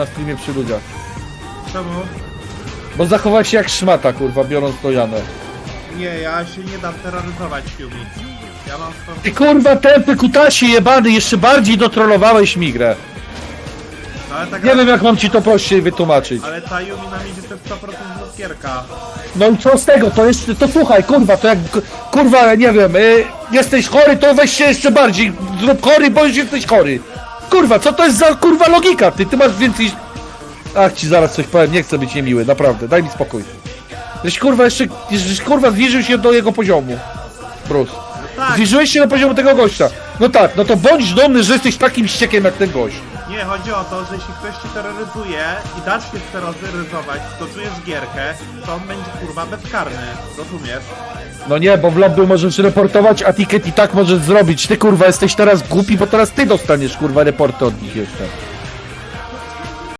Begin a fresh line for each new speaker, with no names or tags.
na streamie przy ludziach.
Czemu?
Bo zachowałeś się jak szmata, kurwa, biorąc to Janę.
Nie, ja się nie dam terroryzować, Yumi. Ja mam swoją...
Ty kurwa tępy kutasie jebany, jeszcze bardziej dotrollowałeś migrę.
No, ale tak
Nie wiem jak mam ci to prościej wytłumaczyć.
Ale ta Yumi nam idzie to jest 100% luskierka.
No i co z tego, to jest, to słuchaj, kurwa, to jak, kurwa, nie wiem, y, jesteś chory, to weź się jeszcze bardziej, zrób chory, już jesteś chory. Kurwa, co to jest za, kurwa, logika, ty, ty masz więcej... Ach, ci zaraz coś powiem, nie chcę być niemiły, naprawdę, daj mi spokój. Żeś, kurwa, jeszcze, żeś, kurwa, zbliżył się do jego poziomu. Bruce.
No tak,
Zbliżyłeś się do poziomu tego gościa. No tak, no to bądź dumny, że jesteś takim ściekiem jak ten gość.
Nie, chodzi o to, że jeśli ktoś cię terroryzuje i dasz się terroryzować, to czujesz gierkę, to on będzie kurwa bezkarny. Rozumiesz?
No nie, bo w lobby możesz reportować, a ticket i tak możesz zrobić. Ty kurwa jesteś teraz głupi, bo teraz ty dostaniesz kurwa reporty od nich jeszcze.